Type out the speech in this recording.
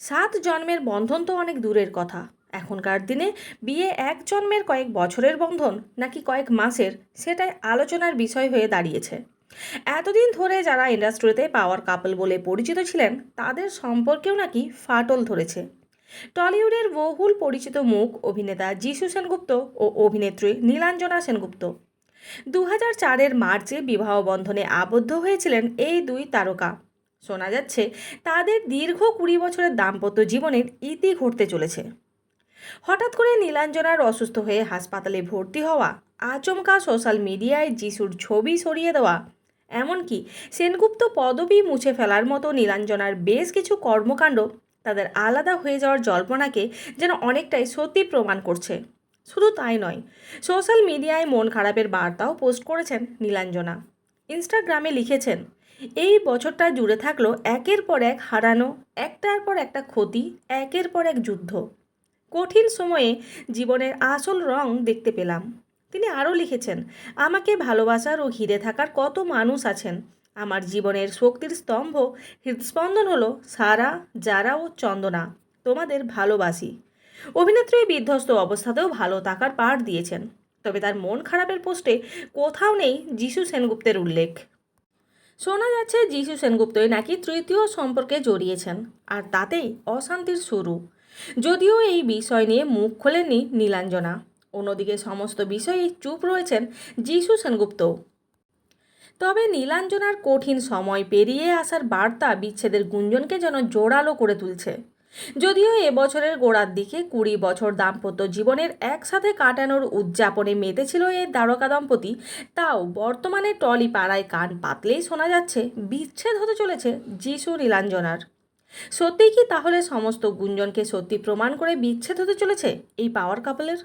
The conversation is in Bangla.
সাত জন্মের বন্ধন তো অনেক দূরের কথা। এখনকার দিনে বিয়ে এক জন্মের কয়েক বছরের বন্ধন নাকি কয়েক মাসের সেটাই আলোচনার বিষয় হয়ে দাঁড়িয়েছে। এতদিন ধরে যারা ইন্ডাস্ট্রিতে পাওয়ার কাপল বলে পরিচিত ছিলেন, তাদের সম্পর্কেও নাকি ফাটল ধরেছে। টলিউডের বহুল পরিচিত মুখ অভিনেতা যিশু সেনগুপ্ত ও অভিনেত্রী নীলাঞ্জনা সেনগুপ্ত। দু হাজার চারের মার্চে বিবাহ বন্ধনে আবদ্ধ হয়েছিলেন এই দুই তারকা। শোনা যাচ্ছে, তাদের দীর্ঘ কুড়ি বছরের দাম্পত্য জীবনের ইতি ঘটতে চলেছে। হঠাৎ করে নীলাঞ্জনার অসুস্থ হয়ে হাসপাতালে ভর্তি হওয়া, আচমকা সোশ্যাল মিডিয়ায় যিশুর ছবি সরিয়ে দেওয়া, এমনকি সেনগুপ্ত পদবি মুছে ফেলার মতো নীলাঞ্জনার বেশ কিছু কর্মকাণ্ড তাদের আলাদা হয়ে যাওয়ার জল্পনাকে যেন অনেকটাই সত্যি প্রমাণ করছে। শুধু তাই নয়, সোশ্যাল মিডিয়ায় মন খারাপের বার্তাও পোস্ট করেছেন নীলাঞ্জনা। ইনস্টাগ্রামে লিখেছেন, এই বছরটা জুড়ে থাকল একের পর এক হারানো, একটার পর একটা ক্ষতি, একের পর এক যুদ্ধ। কঠিন সময়ে জীবনের আসল রং দেখতে পেলাম। তিনি আরও লিখেছেন, আমাকে ভালোবাসার ও ঘিরে থাকার কত মানুষ আছেন। আমার জীবনের শক্তির স্তম্ভ, হৃদস্পন্দন হলো সারা যারা ও চন্দনা। তোমাদের ভালোবাসি। অভিনেত্রী বিধ্বস্ত অবস্থাতেও ভালো থাকার পাঠ দিয়েছেন। তবে তার মন খারাপের পোস্টে কোথাও নেই যিশু সেনগুপ্তের উল্লেখ। শোনা যাচ্ছে যিশু সেনগুপ্তই নাকি তৃতীয় সম্পর্কে জড়িয়েছেন, আর তাতেই অশান্তির শুরু। যদিও এই বিষয় নিয়ে মুখ খোলেননি নীলাঞ্জনা। অন্যদিকে সমস্ত বিষয়ে চুপ রয়েছেন যিশু সেনগুপ্ত। তবে নীলাঞ্জনার কঠিন সময় পেরিয়ে আসার বার্তা বিচ্ছেদের গুঞ্জনকে যেন জোরালো করে তুলছে। যদিও এবছরের গোড়ার দিকে কুড়ি বছর দাম্পত্য জীবনের একসাথে কাটানোর উদযাপনে মেতেছিল এই দ্বারকা দম্পতি, তাও বর্তমানে টলি পাড়ায় কান পাতলেই শোনা যাচ্ছে, বিচ্ছেদ হতে চলেছে যিশু নীলাঞ্জনার। সত্যিই কি তাহলে সমস্ত গুঞ্জনকে সত্যি প্রমাণ করে বিচ্ছেদ হতে চলেছে এই পাওয়ার কাপলের?